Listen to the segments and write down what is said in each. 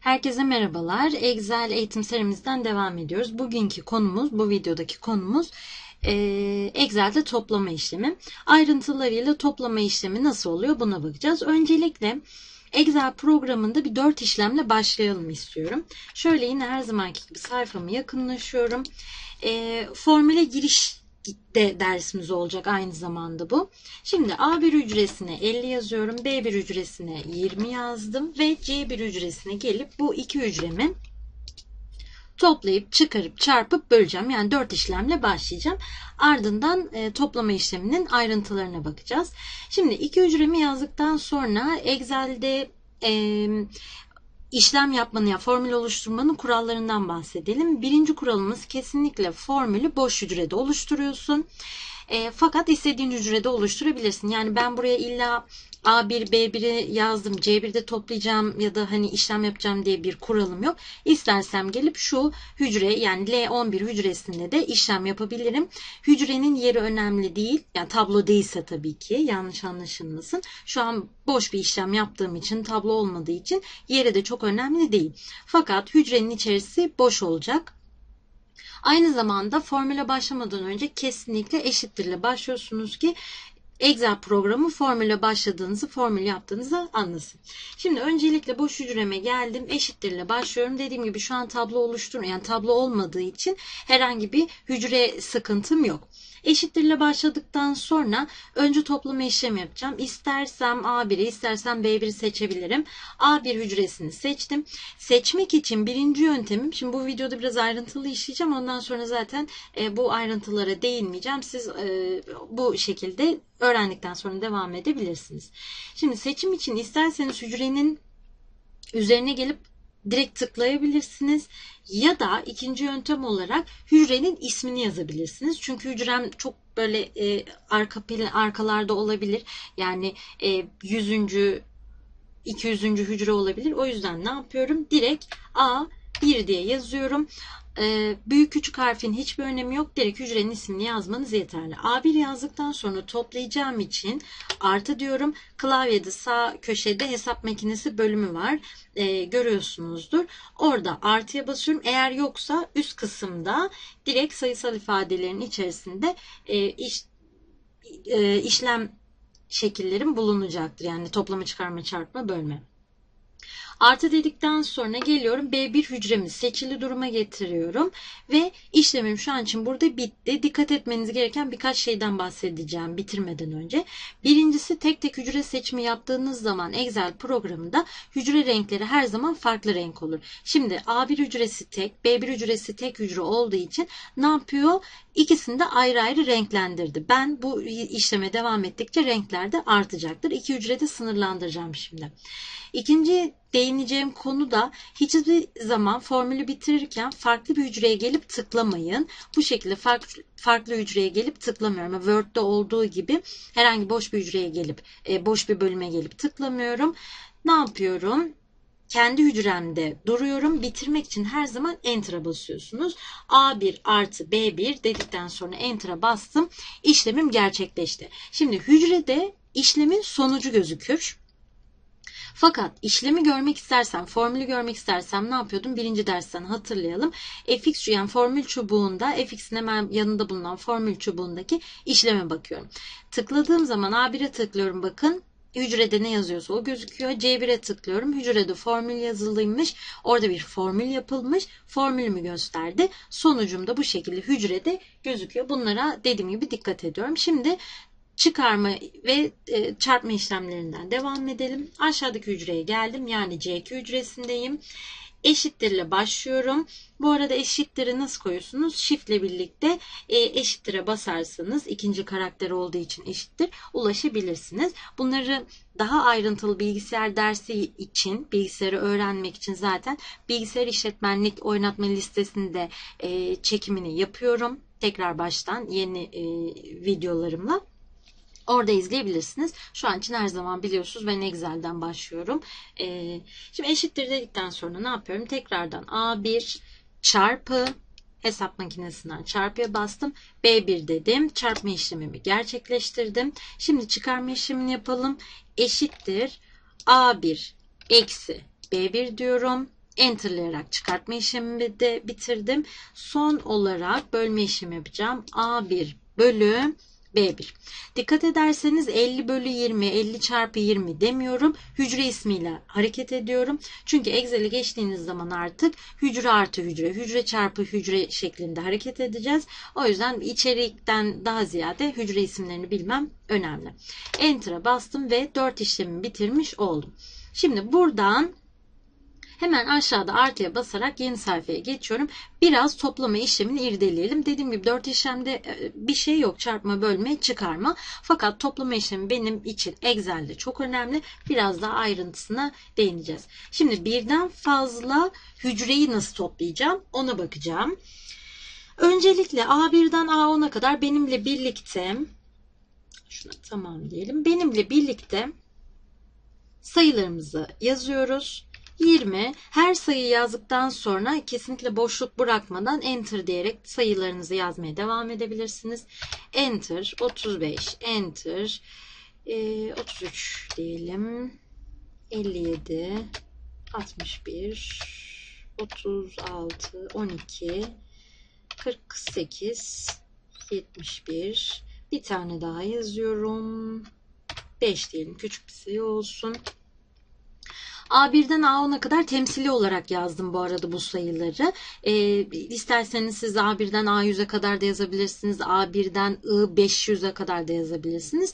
Herkese merhabalar. Excel eğitim serimizden devam ediyoruz. Bugünkü konumuz, bu videodaki konumuz e, Excel'de toplama işlemi. Ayrıntılarıyla toplama işlemi nasıl oluyor buna bakacağız. Öncelikle Excel programında bir dört işlemle başlayalım istiyorum. Şöyle yine her zamanki gibi sayfamı yakınlaşıyorum. E, formüle giriş de dersimiz olacak aynı zamanda bu. Şimdi A1 hücresine 50 yazıyorum. B1 hücresine 20 yazdım ve C1 hücresine gelip bu iki hücremi toplayıp çıkarıp çarpıp böleceğim. Yani 4 işlemle başlayacağım. Ardından e, toplama işleminin ayrıntılarına bakacağız. Şimdi iki hücremi yazdıktan sonra Excel'de e, işlem yapmanın ya formül oluşturmanın kurallarından bahsedelim. Birinci kuralımız kesinlikle formülü boş hücrede oluşturuyorsun. E, fakat istediğin hücrede oluşturabilirsin. Yani ben buraya illa A1, B1'i yazdım, C1'de toplayacağım ya da hani işlem yapacağım diye bir kuralım yok. İstersem gelip şu hücre yani L11 hücresinde de işlem yapabilirim. Hücrenin yeri önemli değil. Yani tablo değilse tabii ki yanlış anlaşılmasın. Şu an boş bir işlem yaptığım için tablo olmadığı için yeri de çok önemli değil. Fakat hücrenin içerisi boş olacak. Aynı zamanda formüle başlamadan önce kesinlikle eşittirle başlıyorsunuz ki Excel programı formüle başladığınızı, formül yaptığınızı anlasın. Şimdi öncelikle boş hücreme geldim. Eşittirle başlıyorum. Dediğim gibi şu an tablo oluşturmuyor. Yani tablo olmadığı için herhangi bir hücre sıkıntım yok. Eşittirle başladıktan sonra önce toplama işlemi yapacağım. İstersem A1'i istersem B1'i seçebilirim. A1 hücresini seçtim. Seçmek için birinci yöntemim. Şimdi bu videoda biraz ayrıntılı işleyeceğim. Ondan sonra zaten e, bu ayrıntılara değinmeyeceğim. Siz e, bu şekilde öğrendikten sonra devam edebilirsiniz. Şimdi seçim için isterseniz hücrenin üzerine gelip direkt tıklayabilirsiniz ya da ikinci yöntem olarak hücrenin ismini yazabilirsiniz. Çünkü hücrem çok böyle e, arka arkalarda olabilir. Yani e, 100. 200. hücre olabilir. O yüzden ne yapıyorum? Direkt A 1 diye yazıyorum. Ee, büyük küçük harfin hiçbir önemi yok. Direkt hücrenin ismini yazmanız yeterli. A1 yazdıktan sonra toplayacağım için artı diyorum. Klavyede sağ köşede hesap makinesi bölümü var. Ee, görüyorsunuzdur. Orada artıya basıyorum. Eğer yoksa üst kısımda direkt sayısal ifadelerin içerisinde e, iş, e, işlem şekillerim bulunacaktır. Yani toplama, çıkarma, çarpma, bölme. Artı dedikten sonra geliyorum B1 hücremi seçili duruma getiriyorum ve işlemim şu an için burada bitti. Dikkat etmeniz gereken birkaç şeyden bahsedeceğim bitirmeden önce. Birincisi tek tek hücre seçimi yaptığınız zaman Excel programında hücre renkleri her zaman farklı renk olur. Şimdi A1 hücresi tek, B1 hücresi tek hücre olduğu için ne yapıyor? İkisini de ayrı ayrı renklendirdi. Ben bu işleme devam ettikçe renkler de artacaktır. İki hücrede sınırlandıracağım şimdi. İkinci değineceğim konu da hiçbir zaman formülü bitirirken farklı bir hücreye gelip tıklamayın. Bu şekilde farklı, farklı hücreye gelip tıklamıyorum. Word'de olduğu gibi herhangi boş bir hücreye gelip e, boş bir bölüme gelip tıklamıyorum. Ne yapıyorum? Kendi hücremde duruyorum. Bitirmek için her zaman Enter'a basıyorsunuz. A1 artı B1 dedikten sonra Enter'a bastım. İşlemim gerçekleşti. Şimdi hücrede işlemin sonucu gözükür. Fakat işlemi görmek istersem, formülü görmek istersem ne yapıyordum? Birinci dersten hatırlayalım. fx yani formül çubuğunda, fx'in hemen yanında bulunan formül çubuğundaki işleme bakıyorum. Tıkladığım zaman A1'e tıklıyorum bakın. Hücrede ne yazıyorsa o gözüküyor. C1'e tıklıyorum. Hücrede formül yazılıymış. Orada bir formül yapılmış. Formülümü gösterdi. Sonucum da bu şekilde hücrede gözüküyor. Bunlara dediğim gibi dikkat ediyorum. Şimdi çıkarma ve e, çarpma işlemlerinden devam edelim. Aşağıdaki hücreye geldim. Yani C2 hücresindeyim. Eşittirle başlıyorum. Bu arada eşittir'i nasıl koyuyorsunuz? Shift ile birlikte e, eşittir'e basarsanız ikinci karakter olduğu için eşittir ulaşabilirsiniz. Bunları daha ayrıntılı bilgisayar dersi için, bilgisayarı öğrenmek için zaten bilgisayar işletmenlik oynatma listesinde e, çekimini yapıyorum. Tekrar baştan yeni e, videolarımla. Orada izleyebilirsiniz. Şu an için her zaman biliyorsunuz ben Excel'den başlıyorum. Ee, şimdi eşittir dedikten sonra ne yapıyorum? Tekrardan A1 çarpı hesap makinesinden çarpıya bastım. B1 dedim. Çarpma işlemimi gerçekleştirdim. Şimdi çıkarma işlemini yapalım. Eşittir A1 eksi B1 diyorum. Enterlayarak çıkartma işlemimi de bitirdim. Son olarak bölme işlemi yapacağım. A1 bölü B1. Dikkat ederseniz 50 bölü 20, 50 çarpı 20 demiyorum. Hücre ismiyle hareket ediyorum. Çünkü Excel'e geçtiğiniz zaman artık hücre artı hücre, hücre çarpı hücre şeklinde hareket edeceğiz. O yüzden içerikten daha ziyade hücre isimlerini bilmem önemli. Enter'a bastım ve 4 işlemi bitirmiş oldum. Şimdi buradan Hemen aşağıda artıya basarak yeni sayfaya geçiyorum. Biraz toplama işlemini irdeleyelim. Dediğim gibi 4 işlemde e, bir şey yok. Çarpma, bölme, çıkarma. Fakat toplama işlemi benim için Excel'de çok önemli. Biraz daha ayrıntısına değineceğiz. Şimdi birden fazla hücreyi nasıl toplayacağım ona bakacağım. Öncelikle A1'den A10'a kadar benimle birlikte şuna tamam diyelim. Benimle birlikte sayılarımızı yazıyoruz. 20 her sayı yazdıktan sonra kesinlikle boşluk bırakmadan enter diyerek sayılarınızı yazmaya devam edebilirsiniz. Enter 35 enter e, 33 diyelim. 57 61 36 12 48 71 bir. Tane daha yazıyorum. 5 diyelim küçük bir sayı olsun A1'den A10'a kadar temsili olarak yazdım bu arada bu sayıları. E, isterseniz siz A1'den A100'e kadar da yazabilirsiniz. A1'den I500'e kadar da yazabilirsiniz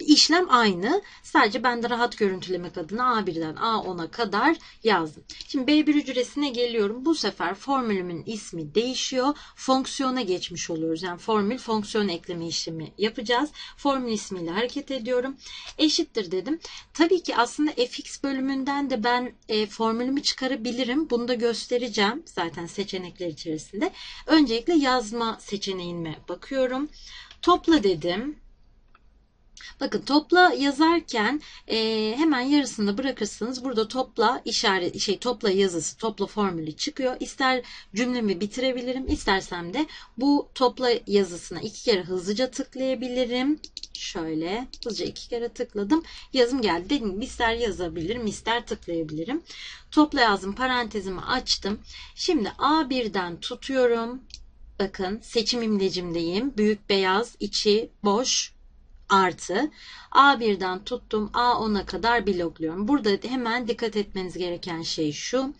işlem aynı. Sadece ben de rahat görüntülemek adına A1'den A10'a kadar yazdım. Şimdi B1 hücresine geliyorum. Bu sefer formülümün ismi değişiyor. Fonksiyona geçmiş oluyoruz. Yani formül fonksiyon ekleme işlemi yapacağız. Formül ismiyle hareket ediyorum. Eşittir dedim. Tabii ki aslında fx bölümünden de ben e, formülümü çıkarabilirim. Bunu da göstereceğim zaten seçenekler içerisinde. Öncelikle yazma seçeneğime bakıyorum. Topla dedim. Bakın topla yazarken e, hemen yarısını bırakırsınız. Burada topla işaret şey topla yazısı, topla formülü çıkıyor. İster cümlemi bitirebilirim, istersem de bu topla yazısına iki kere hızlıca tıklayabilirim. Şöyle hızlıca iki kere tıkladım. Yazım geldi. Dediğim gibi ister yazabilirim, ister tıklayabilirim. Topla yazdım, parantezimi açtım. Şimdi A1'den tutuyorum. Bakın seçim imlecimdeyim. Büyük beyaz, içi boş, artı A1'den tuttum A10'a kadar blokluyorum. Burada hemen dikkat etmeniz gereken şey şu.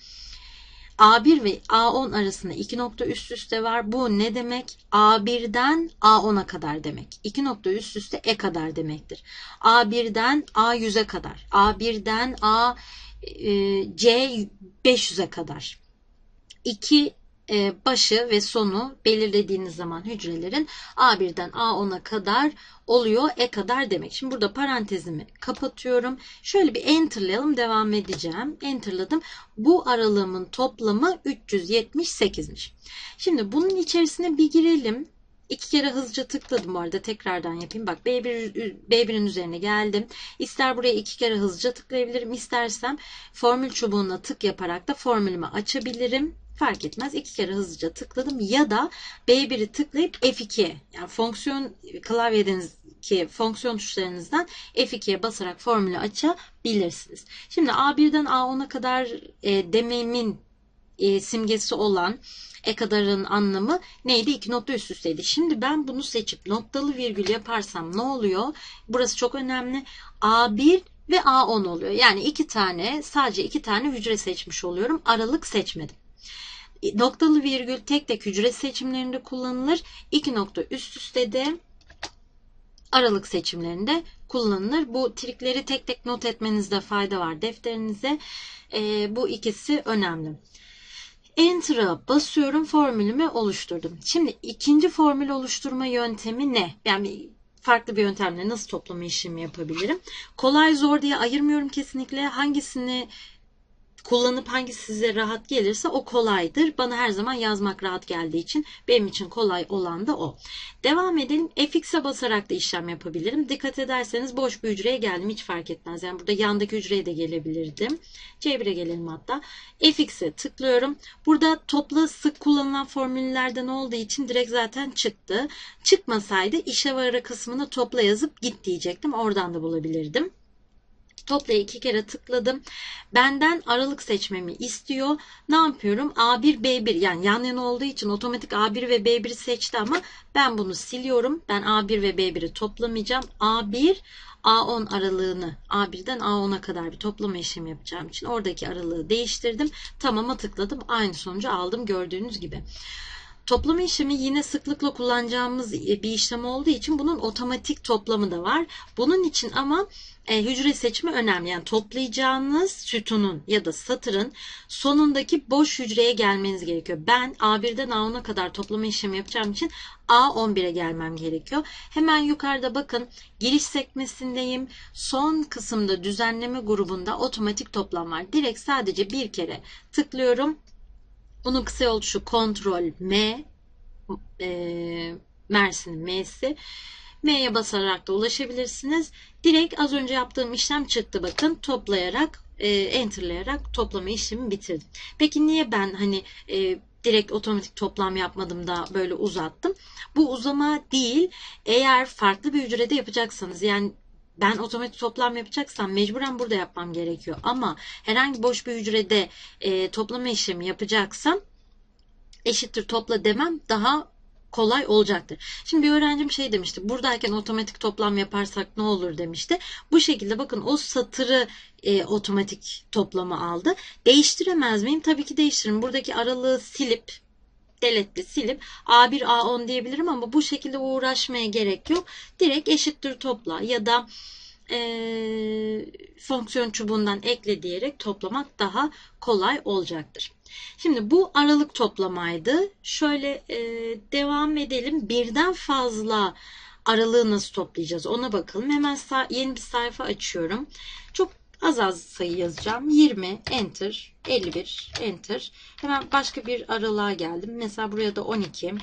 A1 ve A10 arasında iki nokta üst üste var. Bu ne demek? A1'den A10'a kadar demek. İki nokta üst üste E kadar demektir. A1'den A100'e kadar. A1'den A e, C 500'e kadar. 2 e, başı ve sonu belirlediğiniz zaman hücrelerin A1'den A10'a kadar oluyor. E kadar demek. Şimdi burada parantezimi kapatıyorum. Şöyle bir enterlayalım devam edeceğim. Enterladım. Bu aralığımın toplamı 378'miş. Şimdi bunun içerisine bir girelim. İki kere hızlıca tıkladım bu arada tekrardan yapayım. Bak B1, B1'in üzerine geldim. İster buraya iki kere hızlıca tıklayabilirim. İstersem formül çubuğuna tık yaparak da formülümü açabilirim fark etmez. iki kere hızlıca tıkladım ya da B1'i tıklayıp F2 yani fonksiyon klavyedeki fonksiyon tuşlarınızdan F2'ye basarak formülü açabilirsiniz. Şimdi A1'den A10'a kadar e, dememin e, simgesi olan e kadarın anlamı neydi? İki nokta üst üsteydi. Şimdi ben bunu seçip noktalı virgül yaparsam ne oluyor? Burası çok önemli. A1 ve A10 oluyor. Yani iki tane sadece iki tane hücre seçmiş oluyorum. Aralık seçmedim. Noktalı virgül tek tek hücre seçimlerinde kullanılır. İki nokta üst üste de aralık seçimlerinde kullanılır. Bu trikleri tek tek not etmenizde fayda var defterinize. E, bu ikisi önemli. Enter'a basıyorum formülümü oluşturdum. Şimdi ikinci formül oluşturma yöntemi ne? Yani farklı bir yöntemle nasıl toplama işlemi yapabilirim? Kolay zor diye ayırmıyorum kesinlikle. Hangisini kullanıp hangisi size rahat gelirse o kolaydır. Bana her zaman yazmak rahat geldiği için benim için kolay olan da o. Devam edelim. Fx'e basarak da işlem yapabilirim. Dikkat ederseniz boş bir hücreye geldim. Hiç fark etmez. Yani burada yandaki hücreye de gelebilirdim. C1'e gelelim hatta. Fx'e tıklıyorum. Burada topla sık kullanılan formüllerden olduğu için direkt zaten çıktı. Çıkmasaydı işe varı kısmını topla yazıp git diyecektim. Oradan da bulabilirdim. Toplaya iki kere tıkladım. Benden aralık seçmemi istiyor. Ne yapıyorum? A1, B1 yani yan yana olduğu için otomatik A1 ve B1'i seçti ama ben bunu siliyorum. Ben A1 ve B1'i toplamayacağım. A1 A10 aralığını A1'den A10'a kadar bir toplama işlemi yapacağım için oradaki aralığı değiştirdim. Tamama tıkladım. Aynı sonucu aldım gördüğünüz gibi. Toplama işlemi yine sıklıkla kullanacağımız bir işlem olduğu için bunun otomatik toplamı da var. Bunun için ama e, hücre seçimi önemli. Yani toplayacağınız sütunun ya da satırın sonundaki boş hücreye gelmeniz gerekiyor. Ben A1'den A10'a kadar toplama işlemi yapacağım için A11'e gelmem gerekiyor. Hemen yukarıda bakın giriş sekmesindeyim. Son kısımda düzenleme grubunda otomatik toplam var. Direkt sadece bir kere tıklıyorum. Bunun kısa yolu şu kontrol M e, Mersin'in M'si. M'ye basarak da ulaşabilirsiniz. Direkt az önce yaptığım işlem çıktı bakın. Toplayarak, e, enterlayarak toplama işlemi bitirdim. Peki niye ben hani e, direkt otomatik toplam yapmadım da böyle uzattım? Bu uzama değil. Eğer farklı bir hücrede yapacaksanız yani ben otomatik toplam yapacaksam mecburen burada yapmam gerekiyor. Ama herhangi boş bir hücrede e, toplama işlemi yapacaksam eşittir topla demem daha kolay olacaktır. Şimdi bir öğrencim şey demişti. Buradayken otomatik toplam yaparsak ne olur demişti. Bu şekilde bakın o satırı e, otomatik toplama aldı. Değiştiremez miyim? Tabii ki değiştiririm. Buradaki aralığı silip deletli silip A1 A10 diyebilirim ama bu şekilde uğraşmaya gerek yok. Direkt eşittir topla ya da e, fonksiyon çubuğundan ekle diyerek toplamak daha kolay olacaktır. Şimdi bu aralık toplamaydı. Şöyle e, devam edelim. Birden fazla aralığı nasıl toplayacağız ona bakalım. Hemen yeni bir sayfa açıyorum. Çok az az sayı yazacağım. 20 enter 51 enter. Hemen başka bir aralığa geldim. Mesela buraya da 12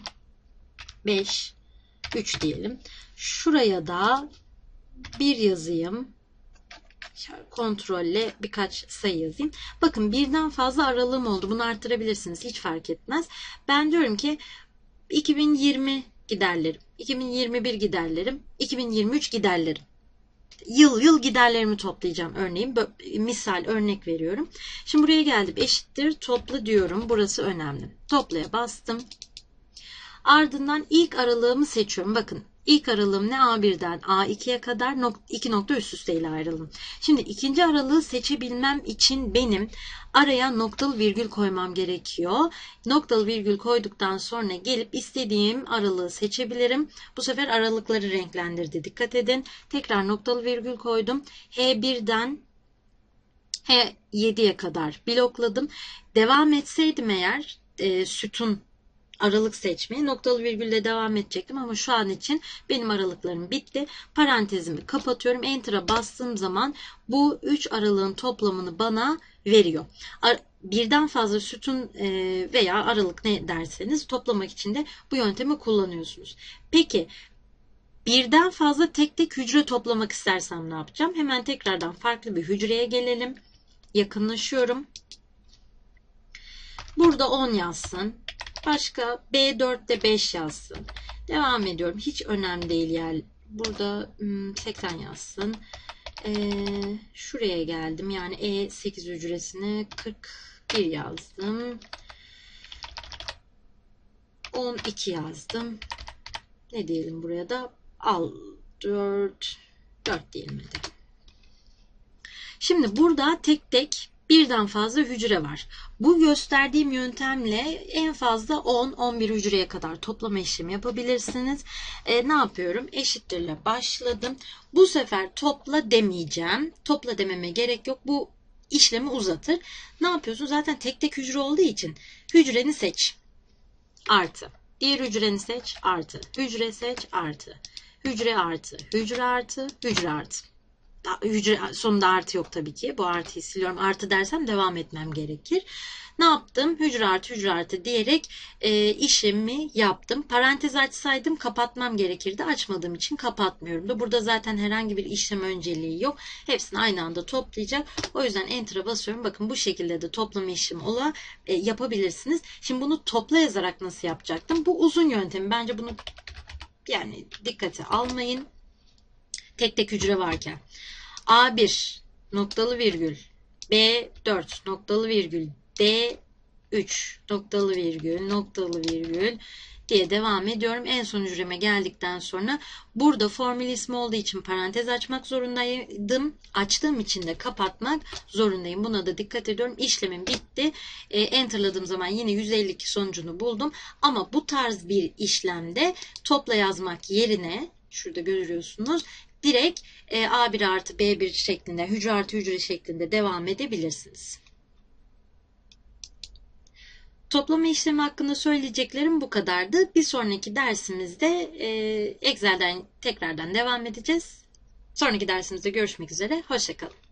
5 3 diyelim. Şuraya da bir yazayım. Kontrolle birkaç sayı yazayım. Bakın birden fazla aralığım oldu. Bunu arttırabilirsiniz. Hiç fark etmez. Ben diyorum ki 2020 giderlerim, 2021 giderlerim, 2023 giderlerim. Yıl yıl giderlerimi toplayacağım örneğin. Misal örnek veriyorum. Şimdi buraya geldim. Eşittir topla diyorum. Burası önemli. Toplaya bastım. Ardından ilk aralığımı seçiyorum. Bakın İlk aralığım ne A1'den A2'ye kadar iki nokta üst üste ile ayrılım. Şimdi ikinci aralığı seçebilmem için benim araya noktalı virgül koymam gerekiyor. Noktalı virgül koyduktan sonra gelip istediğim aralığı seçebilirim. Bu sefer aralıkları renklendirdi. Dikkat edin. Tekrar noktalı virgül koydum. H1'den H7'ye kadar blokladım. Devam etseydim eğer e, sütun aralık seçmeye noktalı virgülle devam edecektim ama şu an için benim aralıklarım bitti. Parantezimi kapatıyorum. Enter'a bastığım zaman bu 3 aralığın toplamını bana veriyor. Birden fazla sütun e, veya aralık ne derseniz toplamak için de bu yöntemi kullanıyorsunuz. Peki birden fazla tek tek hücre toplamak istersem ne yapacağım? Hemen tekrardan farklı bir hücreye gelelim. Yakınlaşıyorum. Burada 10 yazsın. Başka B4'te 5 yazsın. Devam ediyorum. Hiç önemli değil yani. Burada 80 hmm, yazsın. Ee, şuraya geldim. Yani E8 hücresine 41 yazdım. 12 yazdım. Ne diyelim buraya da? Al 4 4 diyelim hadi. Şimdi burada tek tek birden fazla hücre var. Bu gösterdiğim yöntemle en fazla 10-11 hücreye kadar toplama işlemi yapabilirsiniz. E, ne yapıyorum? Eşittirle başladım. Bu sefer topla demeyeceğim. Topla dememe gerek yok. Bu işlemi uzatır. Ne yapıyorsun? Zaten tek tek hücre olduğu için hücreni seç. Artı. Diğer hücreni seç. Artı. Hücre seç. Artı. Hücre artı. Hücre artı. Hücre artı hücre sonunda artı yok tabii ki. Bu artıyı siliyorum. Artı dersem devam etmem gerekir. Ne yaptım? Hücre artı hücre artı diyerek e, işlemi yaptım. Parantez açsaydım kapatmam gerekirdi. Açmadığım için kapatmıyorum da. Burada zaten herhangi bir işlem önceliği yok. Hepsini aynı anda toplayacak. O yüzden enter'a basıyorum. Bakın bu şekilde de toplama işlemi ola e, yapabilirsiniz. Şimdi bunu topla yazarak nasıl yapacaktım? Bu uzun yöntemi. Bence bunu yani dikkate almayın. Tek tek hücre varken. A1 noktalı virgül B4 noktalı virgül D3 noktalı virgül noktalı virgül diye devam ediyorum. En son hücreme geldikten sonra burada formül ismi olduğu için parantez açmak zorundaydım. Açtığım için de kapatmak zorundayım. Buna da dikkat ediyorum. İşlemim bitti. E, enterladığım zaman yine 152 sonucunu buldum. Ama bu tarz bir işlemde topla yazmak yerine şurada görüyorsunuz direkt e, A1 artı B1 şeklinde hücre artı hücre şeklinde devam edebilirsiniz. Toplama işlemi hakkında söyleyeceklerim bu kadardı. Bir sonraki dersimizde e, Excel'den tekrardan devam edeceğiz. Sonraki dersimizde görüşmek üzere. Hoşçakalın.